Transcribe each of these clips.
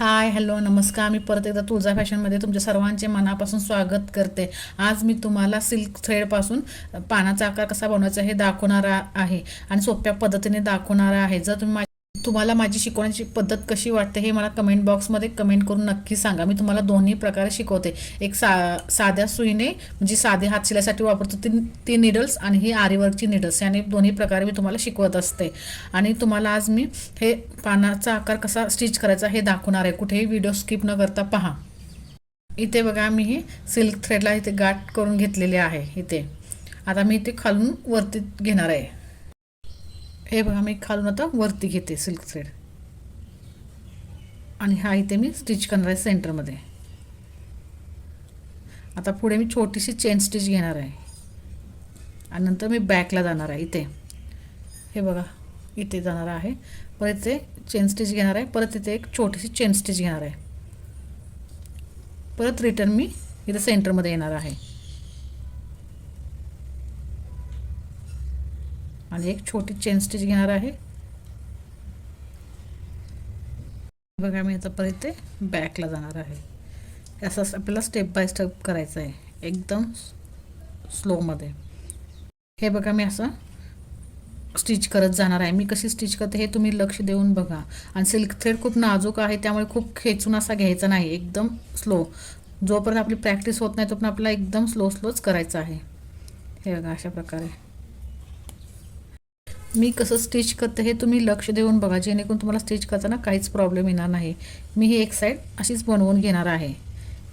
Hi hello नमस्कार. मी परत एकदा तुळजा फॅशनमध्ये तुमच्या सर्वांचे मनापासून स्वागत करते. आज मी तुम्हाला सिल्क थ्रेडपासून पानाचा आकार कसा बनवायचा हे दाखवणार आहे आणि सोप्या पद्धतीने दाखवणार आहे. जर तुम्ही मा- तुम्हाला माझी शिकवण्याची पद्धत कशी वाटते हे मला कमेंट बॉक्समध्ये कमेंट करून नक्की सांगा. मी तुम्हाला दोन्ही प्रकारे शिकवते. एक सा साध्या सुईने म्हणजे साधे हात शिलाईसाठी वापरतो ती ती निडल्स आणि ही आरीवर्कची निडल्स याने दोन्ही प्रकारे मी तुम्हाला शिकवत असते. आणि तुम्हाला आज मी हे पानाचा आकार कसा स्टिच करायचा हे दाखवणार आहे. कुठेही व्हिडिओ स्किप न करता पहा. इथे बघा मी ही सिल्क थ्रेडला इथे गाठ करून घेतलेली आहे. इथे. आता मी इथे खालून वरती घेणार आहे. हे बघा मी खालून आता वरती घेते सिल्क थ्रेड आणि हा इथे मी स्टिच करणार आहे सेंटरमध्ये आता पुढे मी छोटीशी चेन स्टिच घेणार आहे. आणि नंतर मी बॅकला जाणार आहे इथे. हे बघा इथे जाणार आहे. परत इथे चेन स्टिच घेणार आहे परत इथे एक छोटीशी चेन स्टिच घेणार आहे. परत रिटर्न मी इथे सेंटरमध्ये येणार आहे. आणि एक छोटी चेन स्टिच घेणार आहे. बघा मी आता परत ते बॅकला जाणार आहे. असं आपल्याला स्टेप बाय स्टेप करायचं आहे एकदम स्लोमध्ये हे बघा मी असं स्टिच करत जाणार आहे. मी कशी स्टिच करते हे तुम्ही लक्ष देऊन बघा. आणि सिल्क थ्रेड खूप नाजूक आहे त्यामुळे खूप खेचून असा घ्यायचा नाही. एकदम स्लो जोपर्यंत आपली प्रॅक्टिस होत नाही तोपर्यंत आपल्याला एकदम स्लो स्लोच करायचं आहे. हे बघा अशा प्रकारे. मी कसं स्टिच करते हे तुम्ही लक्ष देऊन बघा जेणेकरून तुम्हाला स्टिच करताना काहीच प्रॉब्लेम येणार नाही. मी ही एक साईड अशीच बनवून घेणार आहे.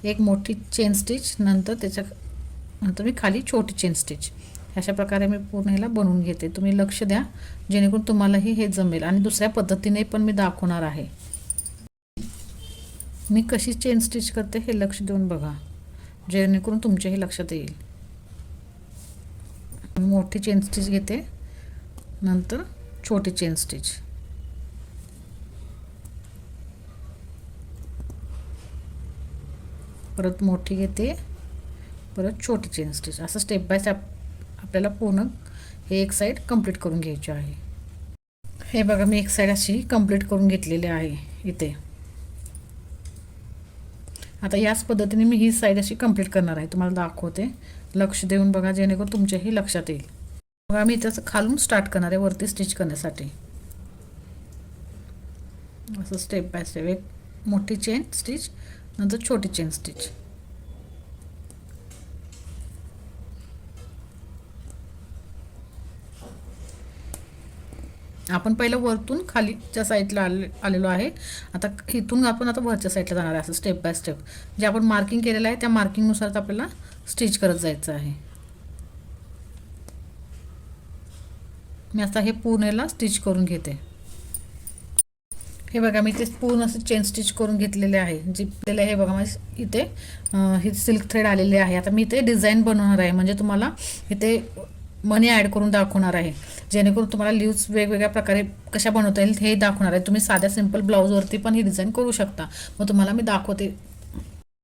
एक मोठी चेन स्टिच नंतर त्याच्या नंतर मी खाली छोटी चेन स्टिच अशा प्रकारे मी पूर्ण ह्याला बनवून घेते. तुम्ही लक्ष द्या जेणेकरून तुम्हालाही हे जमेल. आणि दुसऱ्या पद्धतीने पण मी दाखवणार आहे. मी कशी चेन स्टिच करते हे लक्ष देऊन बघा जेणेकरून तुमच्याही लक्षात येईल. मोठी चेन स्टिच घेते. नंतर छोटी चेन स्टिच परत मोठी घेते परत छोटी चेन स्टिच असं स्टेप बाय स्टेप आपल्याला पूर्ण हे एक साईड कंप्लीट करून घ्यायची आहे. हे बघा मी एक साईड अशी कंप्लीट करून घेतलेली आहे इथे. आता याच पद्धतीने मी ही साईड अशी कंप्लीट करणार आहे. तुम्हाला दाखवते. लक्ष देऊन बघा जेणेकरून तुमच्याही लक्षात येईल. मग मी त्याचं खालून स्टार्ट करणार आहे वरती स्टिच करण्यासाठी. असं स्टेप बाय स्टेप एक मोठी चेन स्टिच नंतर छोटी चेन स्टिच आपण पहिलं वरतून खालीच्या साईडला आले आलेलो आहे आता इथून आपण आता वरच्या साईडला जाणार आहे असं स्टेप बाय स्टेप जे आपण मार्किंग केलेलं आहे त्या मार्किंगनुसारच आपल्याला स्टिच करत जायचं आहे. मी आता हे पूर्णला स्टिच करून घेते. हे बघा मी ते पूर्ण असं चेन स्टिच करून घेतलेले आहे. जे आपल्याला हे बघा माझे इथे हे सिल्क थ्रेड आलेले आहे. आता मी इथे डिझाईन बनवणार आहे. म्हणजे तुम्हाला इथे मनी ॲड करून दाखवणार आहे. जेणेकरून तुम्हाला लिव्स वेगवेगळ्या प्रकारे कशा बनवता येईल हे दाखवणार आहे. तुम्ही साध्या सिंपल ब्लाऊजवरती पण ही डिझाईन करू शकता. मग तुम्हाला मी दाखवते.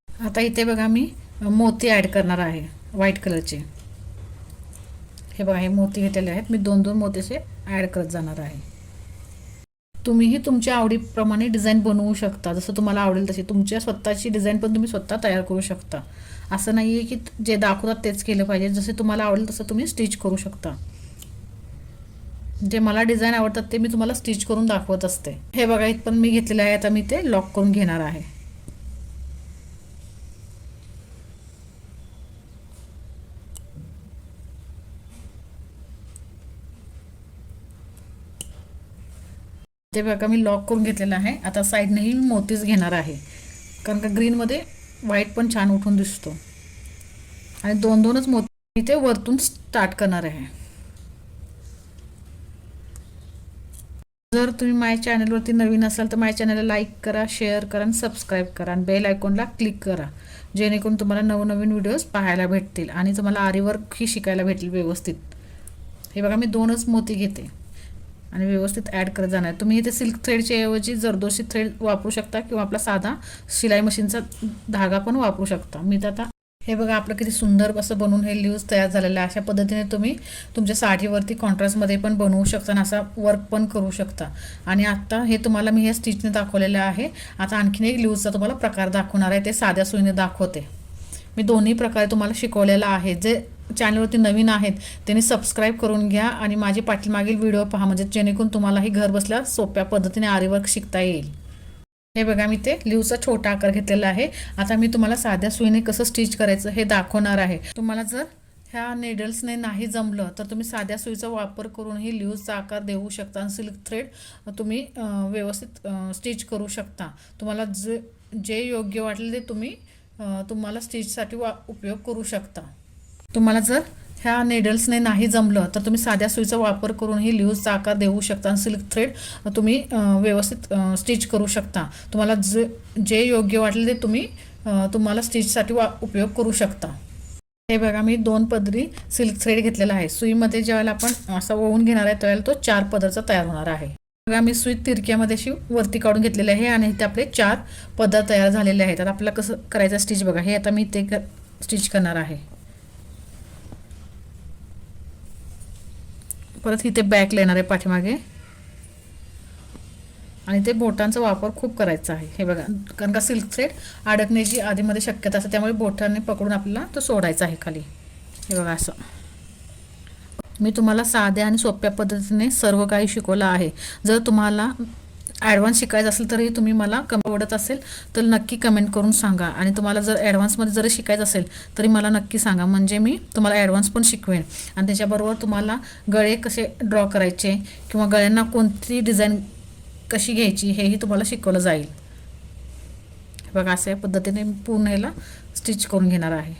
आता इथे बघा मी मोती ॲड करणार आहे व्हाईट कलरचे हे बघा हे मोती घेतलेले आहेत. मी दोन दोन मोतीचे ॲड करत जाणार आहे. तुम्हीही तुमच्या आवडीप्रमाणे डिझाईन बनवू शकता. जसं तुम्हाला आवडेल तशी. तुमच्या स्वतःची डिझाईन पण तुम्ही स्वतः तयार करू शकता. असं नाही आहे की जे दाखवतात तेच केलं पाहिजे. जसे तुम्हाला आवडेल तसं तुम्ही स्टिच करू शकता. जे मला डिझाईन आवडतात ते मी तुम्हाला स्टिच करून दाखवत असते. हे बघा इथपर्यंत मी घेतलेलं आहे. आता मी ते लॉक करून घेणार आहे. ते बघा मी लॉक करून घेतलेलं आहे. आता साईडनेही मोतीच घेणार आहे. कारण का ग्रीनमध्ये व्हाईट पण छान उठून दिसतो. आणि दोन दोनच मोती इथे वरतून स्टार्ट करणार आहे. जर तुम्ही माझ्या चॅनलवरती नवीन असाल तर माझ्या चॅनलला लाईक करा शेअर करा आणि सबस्क्राईब करा. आणि बेल आयकॉनला क्लिक करा. जेणेकरून तुम्हाला नवनवीन व्हिडिओज पाहायला भेटतील आणि तुम्हाला आरीवर्क ही शिकायला भेटेल व्यवस्थित. हे बघा मी दोनच मोती घेते. आणि व्यवस्थित ॲड करत जाणार. तुम्ही इथे सिल्क थ्रेडच्या ऐवजी जरदोशी थ्रेड वापरू शकता किंवा आपला साधा शिलाई मशीनचा धागा पण वापरू शकता. मी तर आता हे बघा आपलं किती सुंदर असं बनवून हे ल्यूज तयार झालेलं आहे. अशा पद्धतीने तुम्ही तुमच्या साडीवरती कॉन्ट्रास्टमध्ये पण बनवू शकता आणि असा वर्क पण करू शकता. आणि आत्ता हे तुम्हाला मी हे स्टिचने दाखवलेलं आहे. आता आणखीन एक ल्यूजचा तुम्हाला प्रकार दाखवणार आहे. ते साध्या सुईने दाखवते. मी दोन्ही प्रकारे तुम्हाला शिकवलेला आहे. जे चॅनलवरती नवीन आहेत त्यांनी सबस्क्राईब करून घ्या आणि माझे पाठीमागील व्हिडिओ पहा म्हणजे जेणेकरून तुम्हालाही घर बसल्या सोप्या पद्धतीने आरीवर्क शिकता येईल. हे बघा मी ते लिवचा छोटा आकार घेतलेला आहे. आता मी तुम्हाला साध्या सुईने कसं स्टिच करायचं हे दाखवणार आहे. तुम्हाला जर ह्या नेडल्सने नाही जमलं तर तुम्ही साध्या सुईचा वापर करूनही लिव्हचा आकार देऊ शकता आणि सिल्क थ्रेड तुम्ही व्यवस्थित स्टिच करू शकता. तुम्हाला जे जे योग्य वाटले ते तुम्ही तुम्हाला स्टिचसाठी वा उपयोग करू शकता. तुम्हाला जर ह्या नेडल्सने नाही जमलं तर तुम्ही साध्या सुईचा वापर करूनही लिहूजचा आकार देऊ शकता आणि सिल्क थ्रेड तुम्ही व्यवस्थित स्टिच करू शकता. तुम्हाला जे जे योग्य वाटले ते तुम्ही तुम्हाला स्टिचसाठी वा उपयोग करू शकता. हे बघा मी दोन पदरी सिल्क थ्रेड घेतलेला आहे. सुईमध्ये ज्यावेळेला आपण असा वळून घेणार आहे त्यावेळेला तो चार पदरचा तयार होणार आहे. बघा मी सुई तिरक्यामध्ये अशी वरती काढून घेतलेली आहे आणि इथे आपले चार पदर तयार झालेले आहेत. आता आपल्याला कसं करायचं स्टिच बघा. हे आता मी ते स्टिच करणार आहे. परत इथे बॅक येणार आहे पाठीमागे. आणि ते बोटांचा वापर खूप करायचा आहे. हे बघा कारण का सिल्क थ्रेड अडकण्याची आधीमध्ये शक्यता असते त्यामुळे बोटांनी पकडून आपल्याला तो सोडायचा आहे खाली. हे बघा असं. मी तुम्हाला साध्या आणि सोप्या पद्धतीने सर्व काही शिकवलं आहे. जर तुम्हाला ॲडव्हान्स शिकायचं असेल तरी तुम्ही मला कमी आवडत असेल तर नक्की कमेंट करून सांगा. आणि तुम्हाला जर ॲडव्हान्समध्ये जरी शिकायचं असेल तरी मला नक्की सांगा. म्हणजे मी तुम्हाला ॲडव्हान्स पण शिकवेन. आणि त्याच्याबरोबर तुम्हाला गळे कसे ड्रॉ करायचे किंवा गळ्यांना कोणती डिझाईन कशी घ्यायची हेही तुम्हाला शिकवलं जाईल. बघा अशा या पद्धतीने मी पूर्ण याला स्टिच करून घेणार आहे.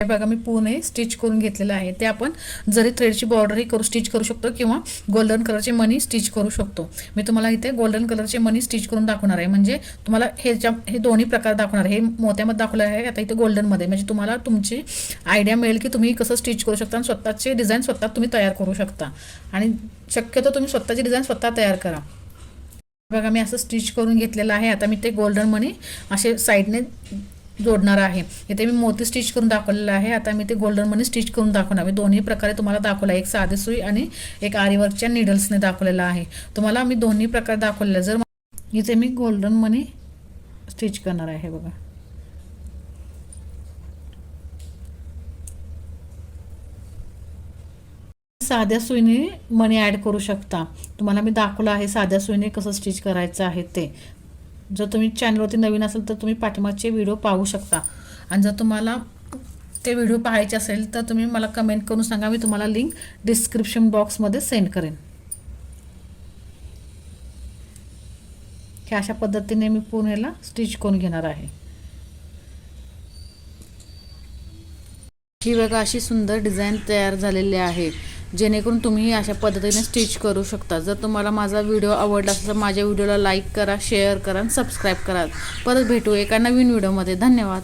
हे बघा मी पूर्ण स्टिच करून घेतलेलं आहे. ते आपण जरी थ्रेडची बॉर्डरही करू स्टिच करू शकतो किंवा गोल्डन कलरचे मनी स्टिच करू शकतो. मी तुम्हाला इथे गोल्डन कलरचे मनी स्टिच करून दाखवणार आहे. म्हणजे तुम्हाला ह्याच्या हे दोन्ही प्रकार दाखवणार आहे. हे मोत्यामध्ये दाखवलं आहे आता इथे गोल्डनमध्ये म्हणजे तुम्हाला तुमची आयडिया मिळेल की तुम्ही कसं स्टिच करू शकता आणि स्वतःचे डिझाईन स्वतः तुम्ही तयार करू शकता. आणि शक्यतो तुम्ही स्वतःची डिझाईन स्वतः तयार करा. बघा मी असं स्टिच करून घेतलेलं आहे. आता मी ते गोल्डन मनी असे साईडने जोडणार आहे. इथे मी मोती स्टिच करून दाखवलेलं आहे. आता मी ते गोल्डन मनी स्टिच करून दाखवणार मी दोन्ही प्रकारे तुम्हाला दाखवला एक साधी सुई आणि एक आरीवर्कच्या निडल्सने दाखवलेला आहे. तुम्हाला मी दोन्ही प्रकार दाखवलेलं जर इथे मी गोल्डन मनी स्टिच करणार आहे. बघा. साध्या सुईने मनी ॲड करू शकता. तुम्हाला मी दाखवलं आहे साध्या सुईने कसं स्टिच करायचं आहे ते. जर तुम्ही चॅनलवरती नवीन असेल तर तुम्ही पाठीमागचे व्हिडिओ पाहू शकता. आणि जर तुम्हाला ते व्हिडिओ पाहायचे असेल तर तुम्ही मला कमेंट करून सांगा मी तुम्हाला लिंक डिस्क्रिप्शन बॉक्समध्ये सेंड करेन. हे अशा पद्धतीने मी पुण्याला स्टिच करून घेणार आहे. ही बघा अशी सुंदर डिझाईन तयार झालेली आहे. जेणेकरून तुम्ही अशा पद्धतीने स्टिच करू शकता. जर तुम्हाला माझा व्हिडिओ आवडला असेल तर माझ्या व्हिडिओला लाईक करा शेअर करा आणि सबस्क्राईब करा. परत भेटू एका नवीन व्हिडिओमध्ये. धन्यवाद.